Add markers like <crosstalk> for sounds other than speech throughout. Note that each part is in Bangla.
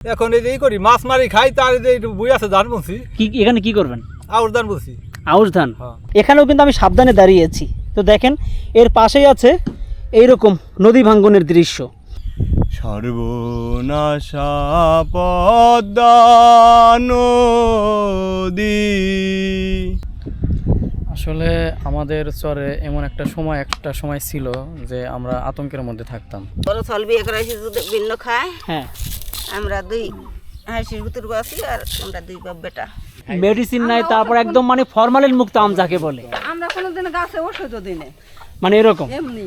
এখন এই যে এই করি মাছ মারি খাই তার যে একটু বই আছে ধান বলছি কি এখানে কি করবেন? আউশ ধান বলছি আউশ ধান? হ্যাঁ। এখানেও কিন্তু আমি সাবধানে দাঁড়িয়েছি। তো দেখেন এর পাশেই আছে এইরকম নদী ভাঙ্গনের দৃশ্য। সর্বনাশা পদ্মা নদী। আসলে আমাদের চরে এমন একটা সময় একটা সময় ছিল যে আমরা আতঙ্কের মধ্যে থাকতাম। বড় ছল বিয়ে করে ভিন্ন খায়। হ্যাঁ। আমরা দুই হাসির ভিতর আছি আর আমরা দুই বাপ বেটা। মেডিসিন নাই তারপর একদম মানে ফরমালিন মুক্ত আম যাকে বলে। আমরা কোনোদিন গাছে ওষুধ দিনে মানে এরকম। এমনি।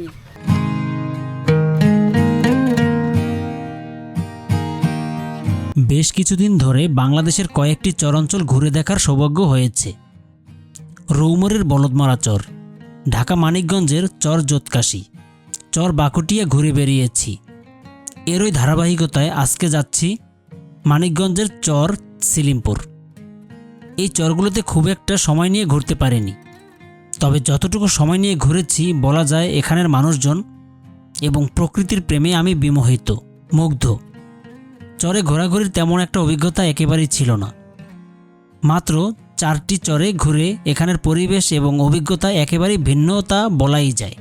বেশ কিছুদিন ধরে বাংলাদেশের কয়েকটি চরাঞ্চল ঘুরে দেখার সৌভাগ্য হয়েছে। রৌমরের বলদমারা চর। ঢাকা মানিকগঞ্জের চর জোতকাশি চর বাকুটিয়া ঘুরে বেরিয়েছি। এরই ধারাবাহিকতায় আজকে যাচ্ছি মানিকগঞ্জের চর সিলিমপুর। এই চরগুলোতে খুব একটা সময় নিয়ে ঘুরতে পারিনি। তবে যতটুকু সময় নিয়ে ঘুরেছি, বলা যায় এখানের মানুষজন এবং প্রকৃতির প্রেমে আমি বিমোহিত, মুগ্ধ। চরে ঘোরাঘুরির তেমন একটা অভিজ্ঞতা একেবারেই ছিল না। মাত্র চারটি চরে ঘুরে এখানের পরিবেশ এবং অভিজ্ঞতা একেবারেই ভিন্নতা বলাই যায়।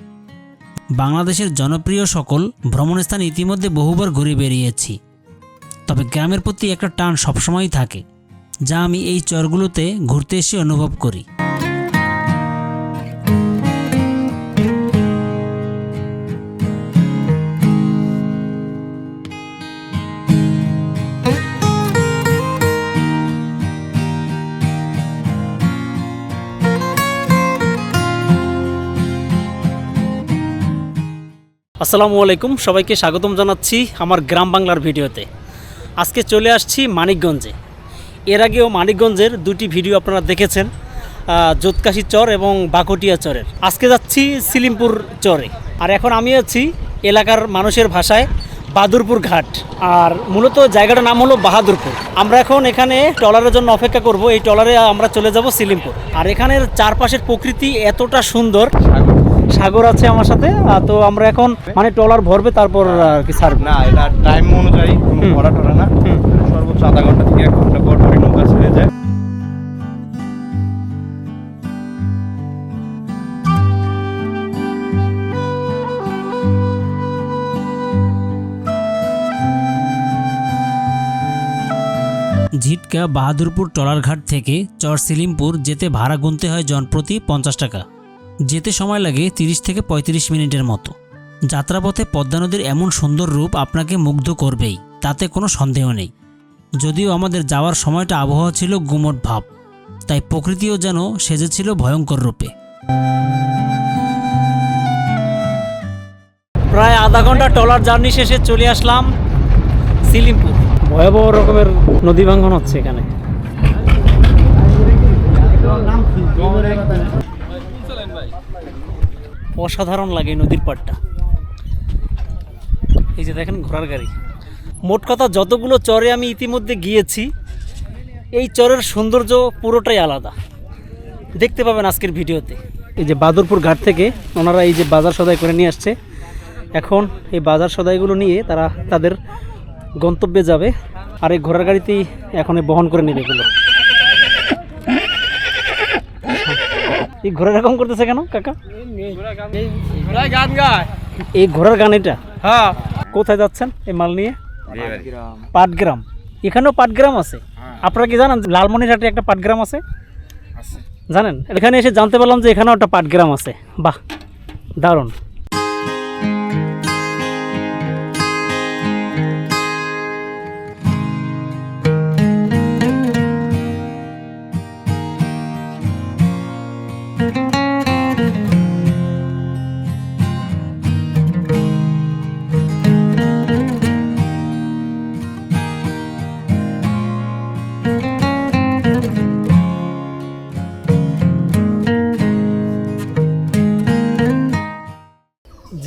বাংলাদেশের জনপ্রিয় সকল ভ্রমণস্থান ইতিমধ্যে বহুবার ঘুরে বেরিয়েছি তবে গ্রামের প্রতি একটা টান সবসময়ই থাকে, যা আমি এই চরগুলোতে ঘুরতে এসে অনুভব করি। আসসালামু আলাইকুম সবাইকে স্বাগতম জানাচ্ছি আমার গ্রাম বাংলার ভিডিওতে। আজকে চলে আসছি মানিকগঞ্জে। এর আগেও মানিকগঞ্জের দুটি ভিডিও আপনারা দেখেছেন আহ, চর এবং বাকটিয়া চরের। আজকে যাচ্ছি সিলিমপুর চরে। আর এখন আমি আছি এলাকার মানুষের ভাষায় বাদুরপুর ঘাট। আর মূলত জায়গাটার নাম হলো বাহাদুরপুর। আমরা এখন এখানে ট্রলারের জন্য অপেক্ষা করব। এই ট্রলারে আমরা চলে যাব সিলিমপুর। আর এখানের চারপাশের প্রকৃতি এতটা সুন্দর সাগর আছে আমার সাথে তো আমরা এখন মানে ট্রলার ভরবে তারপর আর কি ছাড়বে। না এটা টাইম অনুযায়ী কোনো। ভরা টরা না। সর্বোচ্চ আধা ঘণ্টা থেকে এক ঘণ্টা পর পরে নৌকা ছেড়ে যায়। ঝিটকা বাহাদুরপুর ট্রলারঘাট থেকে চর সিলিমপুর যেতে ভাড়া গুনতে হয় জনপ্রতি পঞ্চাশ টাকা। যেতে সময় লাগে তিরিশ থেকে পঁয়ত্রিশ মিনিটের মতো। যাত্রাপথে পদ্মা নদীর এমন সুন্দর রূপ আপনাকে মুগ্ধ করবেই, তাতে কোনো সন্দেহ নেই। যদিও আমাদের যাওয়ার সময়টা আবহাওয়া ছিল গুমট ভাব, তাই প্রকৃতিও যেন সেজেছিল ভয়ঙ্কর রূপে। প্রায় আধা ঘণ্টা ট্রলার জার্নি শেষে চলে আসলাম সিলিমপুর। ভয়াবহ রকমের নদী ভাঙ্গন হচ্ছে এখানে। অসাধারণ লাগে নদীর পাড়টা। এই যে দেখেন ঘোড়ার গাড়ি। মোট কথা যতগুলো চরে আমি ইতিমধ্যে গিয়েছি, এই চরের সৌন্দর্য পুরোটাই আলাদা। দেখতে পাবেন আজকের ভিডিওতে। এই যে বাদুরপুর ঘাট থেকে ওনারা এই যে বাজার সদাই করে নিয়ে আসছে। এখন এই বাজার সদাইগুলো নিয়ে তারা তাদের গন্তব্যে যাবে। আর এই ঘোড়ার গাড়িতেই এখন বহন করে নেবে এগুলো। এই ঘোড়া এরকম করতেছে কেন কাকা? গান গায়। এই ঘোড়ার গান এটা? হ্যাঁ। কোথায় যাচ্ছেন এই মাল নিয়ে? পাটগ্রাম। এখানেও পাটগ্রাম আছে? আপনারা কি জানেন লালমনিরহাটে একটা পাটগ্রাম আছে। জানেন? এখানে এসে জানতে পারলাম যে এখানেও একটা পাটগ্রাম আছে। বাহ দারুণ।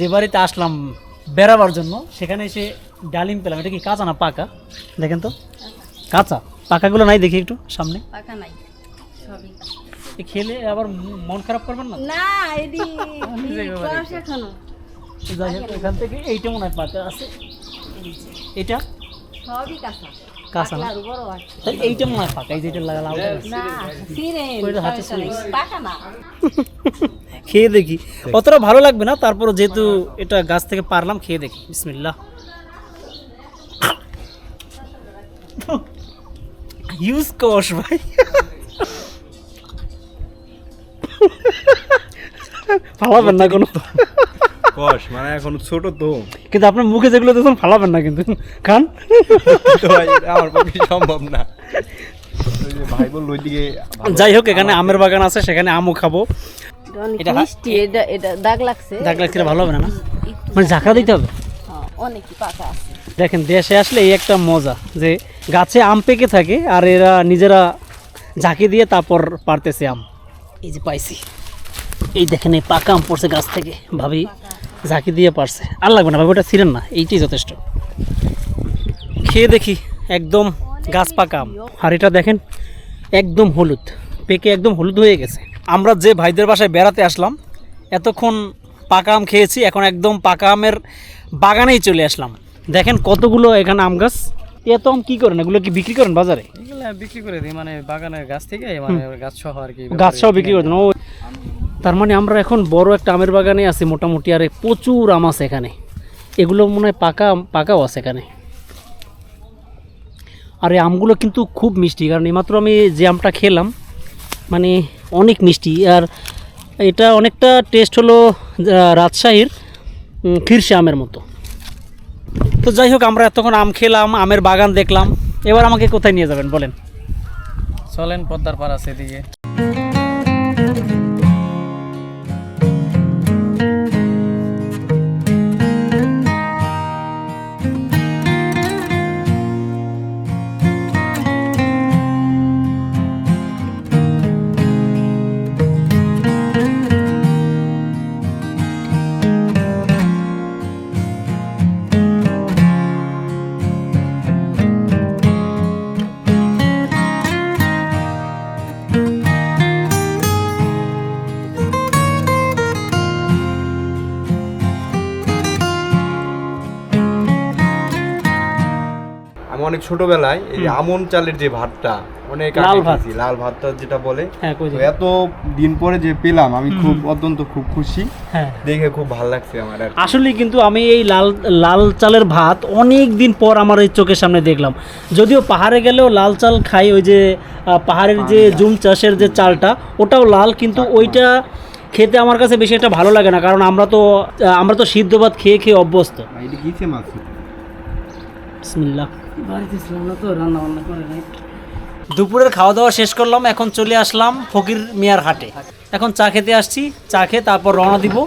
যে বাড়িতে আসলাম বেড়াবার জন্য সেখানে এসে ডালিম পেলাম। এটা কি কাঁচা না পাকা? দেখেন তো। কাঁচা। পাকাগুলো নাই দেখি একটু সামনে। পাকা নাই। সবই খেলে আবার মন খারাপ করবেন না? না এডি <laughs> যাই হোক, এখান থেকে এইটা মনে হয় পাকা আছে। এটা? সবই কাঁচা। কাঁচা না? আরও বড় এইটা মনে হয় পাকা এই যে লাগা না সিরে হাতে। পাকা না <laughs> খেয়ে দেখি। অতটা ভালো লাগবে না তারপর যেহেতু এটা গাছ থেকে পারলাম খেয়ে দেখি। বিসমিল্লাহ। ইউজ কস ভাই। ফালাবেন না কোনো। <laughs> কষ মানে এখন ছোট তো। কিন্তু আপনার মুখে যেগুলো দেখুন ফালাবেন না কিন্তু। খান। আমার পক্ষে সম্ভব না। যাই হোক এখানে আমের বাগান আছে সেখানে আমও খাব। এটা মিষ্টি এটা এটা দাগ লাগছে। দাগ লাগলে ভালো হবে না না? মানে ঝাঁকড়া দিতে হবে? হ্যাঁ, অনেকই পাকা আছে। দেখেন দেশে আসলে এই একটা মজা যে গাছে আম পেকে থাকে আর এরা নিজেরা ঝাঁকি দিয়ে তারপর পারতেছে আম। এই যে পাইছি। এই দেখেন এই পাকা আম পড়ছে গাছ থেকে ভাবি। ঝাঁকি দিয়ে পারছে। আর লাগবে না ভাবি ওটা ছিলেন না এইটাই যথেষ্ট। খেয়ে দেখি একদম গাছ পাকা আম। আর এটা দেখেন একদম হলুদ পেকে একদম হলুদ হয়ে গেছে। আমরা যে ভাইদের বাসায় বেড়াতে আসলাম এতক্ষণ পাকা আম খেয়েছি এখন একদম পাকা আমের বাগানেই চলে আসলাম। দেখেন কতগুলো এখানে আম গাছ। এত আম কী করেন? এগুলো কি বিক্রি করেন বাজারে? বিক্রি করে দিই মানে বাগানের গাছ থেকে মানে গাছ সহ আর কি গাছ সব বিক্রি করে দেন। ও তার মানে আমরা এখন বড় একটা আমের বাগানে আছি মোটামুটি, আর প্রচুর আম আছে এখানে। এগুলো মনে হয় পাকা পাকাও আছে এখানে। আর এই আমগুলো কিন্তু খুব মিষ্টি, কারণ এইমাত্র আমি যে আমটা খেলাম মানে অনেক মিষ্টি। আর এটা অনেকটা টেস্ট হলো রাজশাহীর খিরসে আমের মতো। তো যাই হোক, আমরা এতক্ষণ আম খেলাম, আমের বাগান দেখলাম। এবার আমাকে কোথায় নিয়ে যাবেন, বলেন। চলেন পদ্মার পার আছে ছোটবেলায় এই আমন চালের যে ভাতটা অনেক লাল ভাত। লাল ভাতটা যেটা বলে হ্যাঁ। এত দিন পরে যে পেলাম আমি খুব অত্যন্ত খুব খুশি। হ্যাঁ। দেখে খুব ভালো লাগছে আমার আসলে কিন্তু আমি এই লাল লাল চালের ভাত অনেক দিন পর আমার এই চোখের সামনে দেখলাম। যদিও পাহাড়ে গেলেও লাল চাল খাই ওই যে পাহাড়ের যে জুম চাষের যে চালটা ওটাও লাল কিন্তু ওইটা খেতে আমার কাছে বেশি একটা ভালো লাগে না কারণ আমরা তো আমরা তো সিদ্ধ ভাত খেয়ে খেয়ে অভ্যস্ত। বিসমিল্লাহ। দুপুরের খাওয়া দাওয়া শেষ করলাম, এখন চলে আসলাম ফকির মিয়ার হাটে। এখন চা খেতে আসছি, চা খেয়ে তারপর রওনা দিব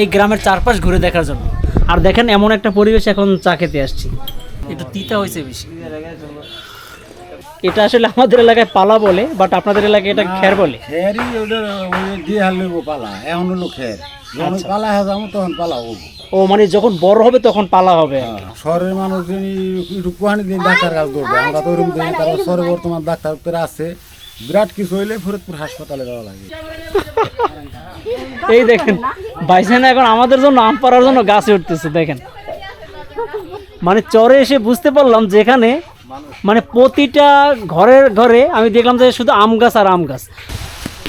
এই গ্রামের চারপাশ ঘুরে দেখার জন্য। আর দেখেন এমন একটা পরিবেশ, এখন চা খেতে আসছি। একটু তিতা হয়েছে বেশি। এটা আসলে আমাদের এলাকায় পালা বলে বাট আপনাদের এলাকায় এটা খ্যার বলে। খেরই পালা, এখন হলো খের। যখন পালা হয়ে যাব তখন পালা হব ও মানে যখন বড় হবে তখন পালা হবে। শহরের মানুষ একটু কুহানি দিন ডাক্তার কাজ করবে আমরা তো ওরকম দিই তারপর শহরে বর্তমান ডাক্তার উত্তরে আছে। বিরাট কিছু হইলে ফরিদপুর হাসপাতালে যাওয়া লাগে। এই দেখেন বাইসান এখন আমাদের জন্য আম পাড়ার জন্য গাছে উঠতেছে দেখেন। মানে চরে এসে বুঝতে পারলাম যেখানে মানে প্রতিটা ঘরের ঘরে আমি দেখলাম যে শুধু আম গাছ আর আম গাছ।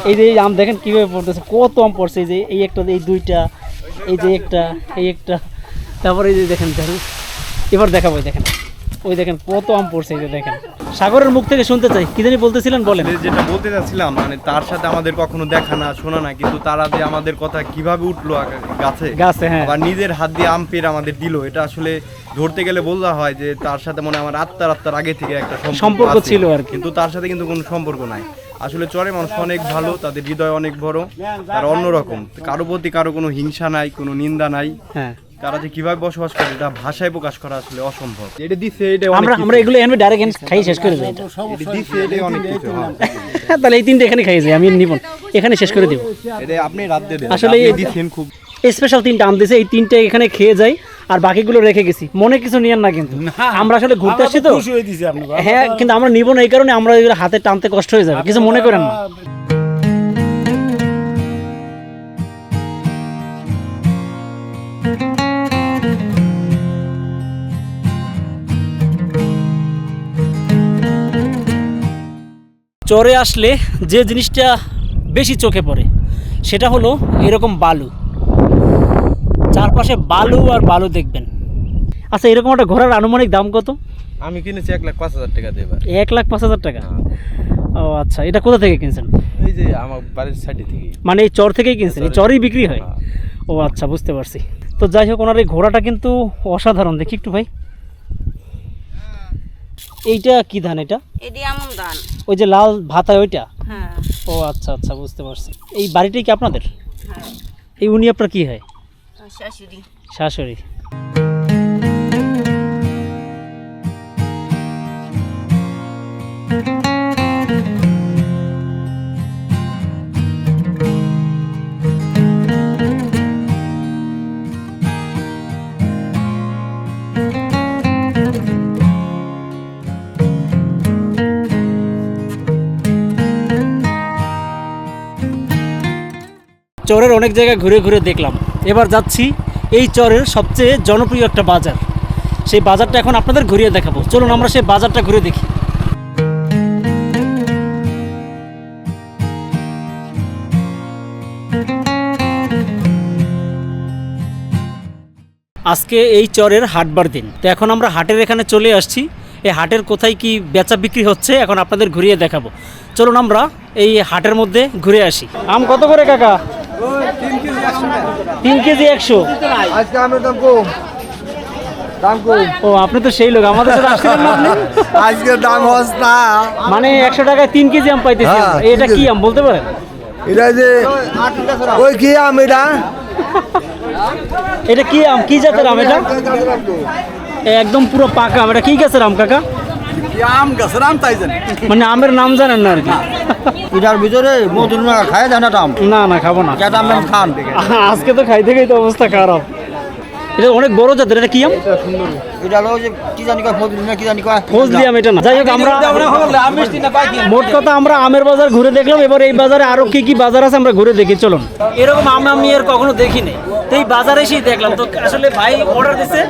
এই যে এই আম দেখেন কীভাবে পড়তেছে কত আম পড়ছে এই যে এই একটা এই দুইটা এই যে একটা এই একটা। তারপরে এই যে দেখেন দেখেন। এবার দেখাবো দেখেন। ওই দেখেন কত আম পড়ছে এই যে দেখেন। সাগরের মুখ থেকে শুনতে চাই কি জানি বলতেছিলেন বলেন। যেটা বলতে যাচ্ছিলাম মানে তার সাথে আমাদের কখনো দেখা না শোনা না কিন্তু তারা যে আমাদের কথা কীভাবে উঠল গাছে গাছে হ্যাঁ। আবার নিজের হাত দিয়ে আম পেরে আমাদের দিল এটা আসলে ধরতে গেলে বলা হয় যে তার সাথে মনে আমার আত্মার আত্মার আগে থেকে একটা সম্পর্ক ছিল আর কিন্তু তার সাথে কিন্তু কোনো সম্পর্ক নাই। আসলে চরে মানুষ অনেক ভালো তাদের হৃদয় অনেক বড় তারা অন্যরকম। কারও প্রতি কারও কোনো হিংসা নাই কোনো নিন্দা নাই। হ্যাঁ। তারা যে কীভাবে বসবাস করে এটা ভাষায় প্রকাশ করা আসলে অসম্ভব। এটা দিচ্ছে এটা আমরা আমরা এগুলো এনে ডাইরেক্ট খাই শেষ করে দিই এটা। এটা দিচ্ছে এটাই অনেক কিছু হ্যাঁ। হ্যাঁ, তাহলে এই তিনটে এখানে খাইয়ে যাই আমি নিব। এখানে শেষ করে দিব। এটা আপনি রাত দিয়ে দেন। আসলে এই- দিচ্ছেন খুব স্পেশাল তিনটা আম দিয়েছে এই তিনটে এখানে খেয়ে যাই। আর বাকিগুলো রেখে গেছি। মনে কিছু নিয়েন না কিন্তু। আমরা আসলে ঘুরতে আসছি তো। হ্যাঁ কিন্তু আমরা নিব না এই কারণে আমরা এগুলো হাতে টানতে কষ্ট হয়ে যাবে। কিছু মনে করেন না। চরে আসলে যে জিনিসটা বেশি চোখে পড়ে সেটা হলো এরকম বালু। চারপাশে বালু আর বালু দেখবেন। আচ্ছা এরকম একটা ঘোড়ার আনুমানিক দাম কত? আমি কিনেছি এক লাখ পাঁচ হাজার টাকা দিয়ে এক লাখ পাঁচ হাজার টাকা? ও আচ্ছা এটা কোথা থেকে কিনছেন? এই যে আমার বাড়ির সাইডে থেকে। মানে এই চর থেকেই কিনছেন? এই চরেই বিক্রি হয়? ও আচ্ছা বুঝতে পারছি। তো যাই হোক ওনার এই ঘোড়াটা কিন্তু অসাধারণ। দেখি একটু ভাই। এইটা কি ধান এটা? এটি এমন দান ওই যে লাল ভাতা ওইটা? হ্যাঁ। ও আচ্ছা আচ্ছা বুঝতে পারছি। এই বাড়িটাই কি আপনাদের? হ্যাঁ। এই উনি আপনার কি হয়? শাশুড়ি। শাশুড়ি। অনেক জায়গায় ঘুরে ঘুরে দেখলাম। এবার যাচ্ছি এই চরের সবচেয়ে জনপ্রিয় একটা বাজার। সেই বাজারটা এখন আপনাদের ঘুরিয়ে দেখাবো। চলুন আমরা সেই বাজারটা ঘুরে দেখি। আজকে এই চরের হাটবার দিন। তো এখন আমরা হাটের এখানে চলে আসছি। এই হাটের কোথায় কি বেচা বিক্রি হচ্ছে এখন আপনাদের ঘুরিয়ে দেখাবো। চলুন আমরা এই হাটের মধ্যে ঘুরে আসি। আম কত করে কাকা? তিন কেজি একশো। আজকে আমি দাম কম। দাম কম। ও আপনি তো সেই লোক আমাদের সাথে আসছিলেন না আপনি? আজকে দাম হস না। মানে একশো টাকায় তিন কেজি আম পাইতেছি হ্যাঁ, এটা কি আম বলতে পারেন? এটা যে ওই কি আম এটা? এটা কি আম? কি জাতের আম এটা? একদম পুরো পাকা আম। এটা কি গাছের আম কাকা? আম গাছের আম তাই জানি। মানে আমের নাম জানেন না আর কি? এটার ভিতরে মধুর না খায় জানা দাম না না খাব না। দাম খান? আজকে তো খাইতে খাইতে অবস্থা খারাপ। এটা অনেক বড় জাতের এটা কি আম? এটা হলো যে কি জানি কয় মধুর না কি জানি কয়? ফজলি আম এটা না। যাই হোক আমরা আম মিষ্টি না পাই মোট কথা আমরা আমের বাজার ঘুরে দেখলাম এবার এই বাজারে আরও কি কি বাজার আছে আমরা ঘুরে দেখি চলুন। এরকম আম আমি আর কখনো দেখিনি। তো এই বাজারে এসেই দেখলাম। তো আসলে ভাই অর্ডার দিছে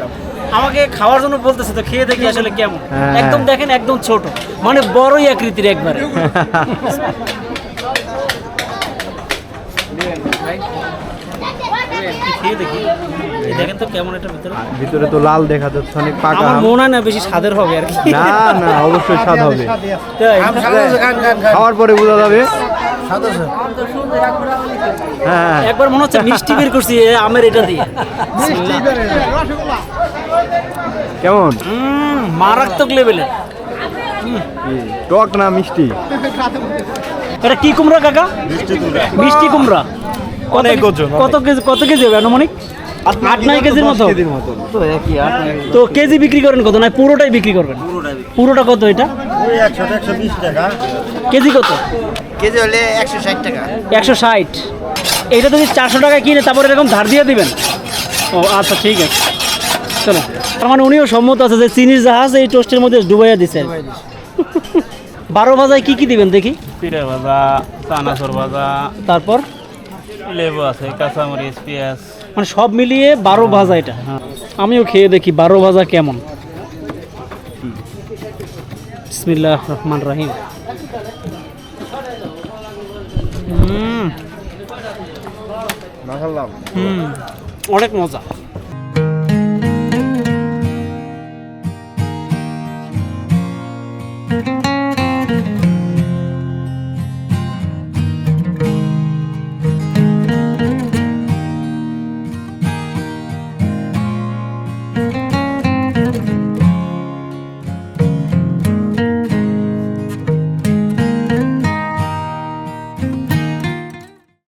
আমাকে খাওয়ার জন্য বলতেছে তো খেয়ে দেখি আসলে কেমন। একদম দেখেন একদম ছোট। মানে বড়ই আকৃতির একবারে। খেয়ে দেখি। এই দেখেন তো কেমন এটা ভিতরে। ভিতরে তো লাল দেখা যাচ্ছে অনেক পাকা আমার মনে হয় না বেশি স্বাদের হবে আর কি। না না অবশ্যই স্বাদ হবে। খাওয়ার পরে বোঝা যাবে। হ্যাঁ। একবার মনে হচ্ছে মিষ্টি বের করছি এ আমের এটা দিয়ে। কেমন? মারাত্মক লেভেলের টক না মিষ্টি? এটা কি কুমড়া কাকা? মিষ্টি কুমড়া। অনেক ওজন, কত কেজি কত কেজি হবে আনুমানিক? আট নয় কেজির মতো। তো কেজি। বিক্রি করেন কত? না পুরোটাই বিক্রি করবেন? পুরোটা কত এটা? টাকা। কেজি কত? কেজি হলে একশো ষাট টাকা। একশো ষাট। এটা যদি চারশো টাকায় কিনে তারপরে এরকম ধার দিয়ে দিবেন? ও আচ্ছা ঠিক আছে। চলো তার মানে উনিও সম্মত আছে যে চিনির জাহাজ এই টোস্টের মধ্যে ডুবাইয়া দিছে। <laughs> বারো ভাজায় কি কি দিবেন দেখি? পিঠা ভাজা চানাচুর ভাজা তারপর? লেবু আছে কাঁচামরিচ পেঁয়াজ। মানে সব মিলিয়ে বারো ভাজা এটা। আমিও খেয়ে দেখি বারো ভাজা কেমন। বিসমিল্লাহ রহমান রাহিম। হুম। হুম। অনেক মজা।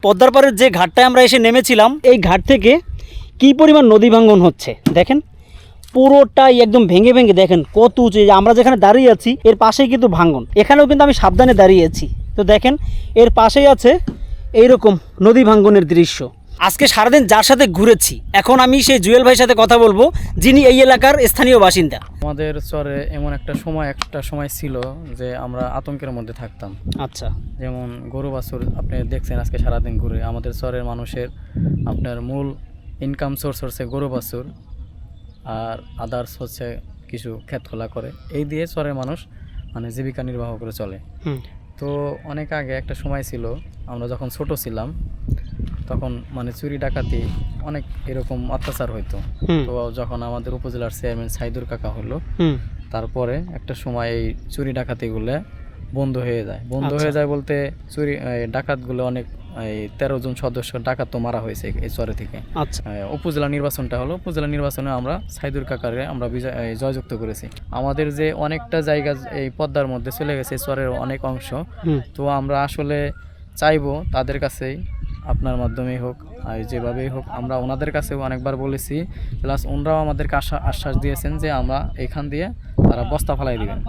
পদ্মার পাড়ের যে ঘাটটায় আমরা এসে নেমেছিলাম, এই ঘাট থেকে কি পরিমাণ নদী ভাঙ্গন হচ্ছে? দেখেন, পুরোটাই একদম ভেঙে ভেঙে, দেখেন কত উঁচু। আমরা যেখানে দাঁড়িয়ে আছি, এর পাশেই কিন্তু ভাঙ্গন। এখানেও কিন্তু আমি সাবধানে দাঁড়িয়ে আছি। তো দেখেন, এর পাশেই আছে এইরকম নদী ভাঙ্গনের দৃশ্য। আজকে সারাদিন যার সাথে ঘুরেছি এখন আমি সেই জুয়েল ভাইয়ের সাথে কথা বলব যিনি এই এলাকার স্থানীয় বাসিন্দা। আমাদের চরে এমন একটা সময় একটা সময় ছিল যে আমরা আতঙ্কের মধ্যে থাকতাম। আচ্ছা। যেমন গরু বাছুর আপনি দেখছেন আজকে সারাদিন ঘুরে। আমাদের চরের মানুষের আপনার মূল ইনকাম সোর্স হচ্ছে গরু বাছুর আর আদার্স হচ্ছে কিছু ক্ষেত খোলা করে। এই দিয়ে চরের মানুষ মানে জীবিকা নির্বাহ করে চলে। তো অনেক আগে একটা সময় ছিল আমরা যখন ছোট ছিলাম তখন মানে চুরি ডাকাতি অনেক এরকম অত্যাচার হইতো। তো যখন আমাদের উপজেলার চেয়ারম্যান সাইদুর কাকা হলো তারপরে একটা সময় এই চুরি ডাকাতিগুলো বন্ধ হয়ে যায়। বন্ধ আচ্ছা। হয়ে যায় বলতে চুরি ডাকাত ডাকাতগুলো অনেক এই তেরো জন সদস্য ডাকাত তো মারা হয়েছে এই চরে থেকে। আচ্ছা। উপজেলা নির্বাচনটা হলো উপজেলা নির্বাচনে আমরা সাইদুর কাকারে আমরা বিজয় জয়যুক্ত করেছি। আমাদের যে অনেকটা জায়গা এই পদ্মার মধ্যে চলে গেছে চরের অনেক অংশ। তো আমরা আসলে চাইব তাদের কাছেই আপনার মাধ্যমেই হোক আর যেভাবেই হোক আমরা ওনাদের কাছেও অনেকবার বলেছি প্লাস ওনারাও আমাদেরকে আশা আশ্বাস দিয়েছেন যে আমরা এখান দিয়ে তারা বস্তা ফেলাই দিবেন।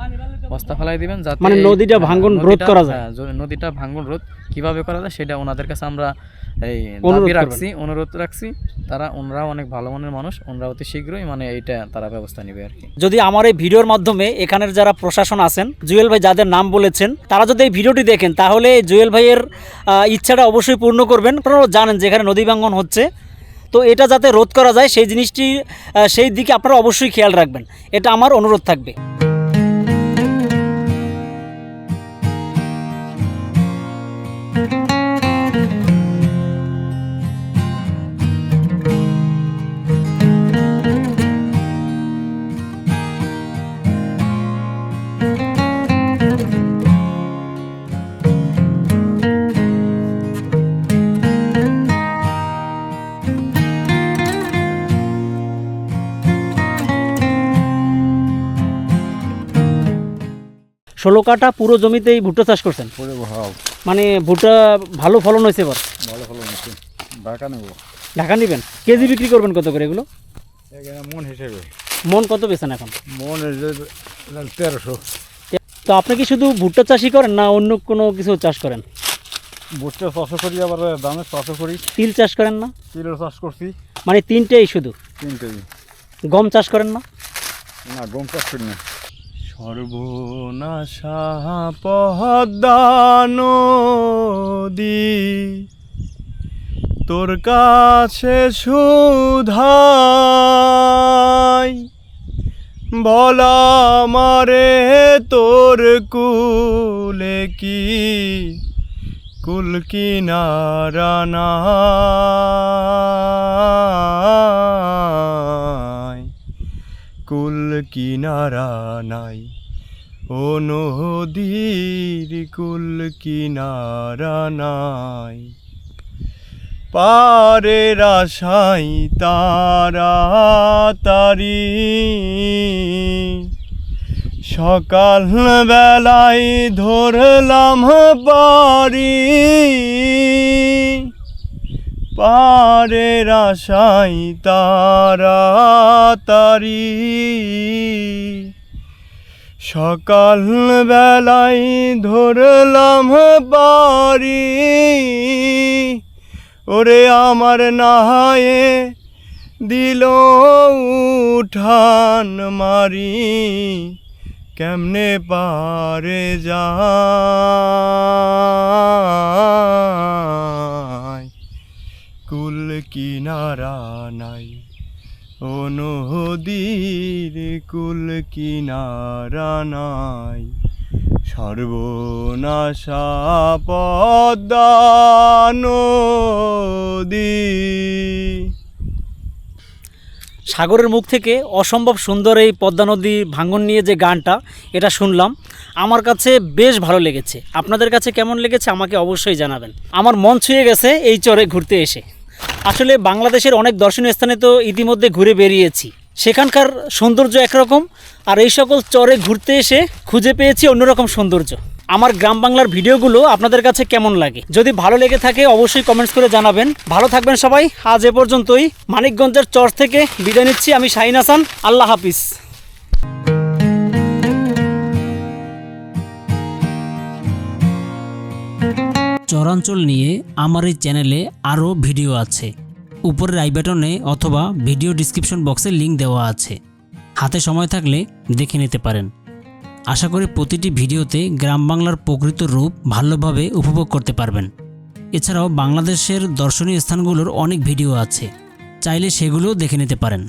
বস্তা ফেলাই দিবেন যাতে মানে নদীটা হ্যাঁ, ভাঙ্গন রোধ করা যায়। হ্যাঁ, নদীটা ভাঙ্গন রোধ কীভাবে করা যায় সেটা ওনাদের কাছে আমরা এই দাবি রাখছি অনুরোধ রাখছি। তারা ওনারাও অনেক ভালো মনের মানুষ ওনারা অতি শীঘ্রই মানে এইটা তারা ব্যবস্থা নেবে আর কি। যদি আমার এই ভিডিওর মাধ্যমে এখানের যারা প্রশাসন আছেন জুয়েল ভাই যাদের নাম বলেছেন তারা যদি এই ভিডিওটি দেখেন তাহলে জুয়েল ভাইয়ের ইচ্ছাটা অবশ্যই পূর্ণ করবেন। আপনারাও জানেন যে এখানে নদী ভাঙ্গন হচ্ছে। তো এটা যাতে রোধ করা যায়, সেই জিনিসটি সেই দিকে আপনারা অবশ্যই খেয়াল রাখবেন। এটা আমার অনুরোধ থাকবে। ষোলো কাটা পুরো জমিতেই ভুট্টা চাষ করছেন? পরে মানে ভুট্টা ভালো ফলন হয়েছে এবার? ভালো ভালো নিচ্ছে ঢাকা নেব। ঢাকা নেবেন? কেজি বিক্রি করবেন কত করে এগুলো? মন হিসেবে। মন কত বেছেন এখন? মন তেরোশো। তো আপনি কি শুধু ভুট্টা চাষই করেন না অন্য কোনো কিছু চাষ করেন? বুটটা চাষও করি আবার দামে চাষও করি। তিল চাষ করেন না? তিলের চাষ করছি। মানে তিনটেই শুধু? তিনটেই। গম চাষ করেন না? না গম চাষ করি না। সর্বনাশা পদ্মা নদী তোর কাছে সুধাই বলা মারে তোর কুলে কি? কুল কিনারা কুল কিনারা নাই। ও নদীর কুল কিনারা নাই। পারে রাশাই তারা তারি। সকাল বেলায় ধরলাম বাড়ি। পারে রাশাই তাড়াতাড়ি সকাল বেলায় ধরলাম বাড়ি। ওরে আমার নাহায়ে দিল উঠান মারি। কেমনে পারে কুল কিনারা নাই। ও নদীর কুল কিনারা নাই। সর্বনাশা পদ্মা সাগরের মুখ থেকে অসম্ভব সুন্দর এই পদ্মা নদী ভাঙ্গন নিয়ে যে গানটা, এটা শুনলাম। আমার কাছে বেশ ভালো লেগেছে। আপনাদের কাছে কেমন লেগেছে আমাকে অবশ্যই জানাবেন। আমার মন ছুঁয়ে গেছে এই চরে ঘুরতে এসে। আসলে বাংলাদেশের অনেক দর্শনীয় স্থানে তো ইতিমধ্যে ঘুরে বেরিয়েছি। সেখানকার সৌন্দর্য একরকম, আর এই সকল চরে ঘুরতে এসে খুঁজে পেয়েছি অন্যরকম সৌন্দর্য। আমার গ্রাম বাংলার ভিডিওগুলো আপনাদের কাছে কেমন লাগে? যদি ভালো লেগে থাকে, অবশ্যই কমেন্টস করে জানাবেন। ভালো থাকবেন সবাই। আজ এ পর্যন্তই। মানিকগঞ্জের চর থেকে বিদায় নিচ্ছি আমি শাহিন হাসান। আল্লাহ হাফিজ। চরাঞ্চল নিয়ে আমার এই চ্যানেলে আরও ভিডিও আছে। উপরের আই বাটনে অথবা ভিডিও ডিসক্রিপশন বক্সে লিংক দেওয়া আছে। হাতে সময় থাকলে দেখে নিতে পারেন। আশা করি প্রতিটি ভিডিওতে গ্রাম বাংলার প্রকৃত রূপ ভালোভাবে উপভোগ করতে পারবেন। এছাড়াও বাংলাদেশের দর্শনীয় স্থানগুলোর অনেক ভিডিও আছে। চাইলে সেগুলোও দেখে নিতে পারেন।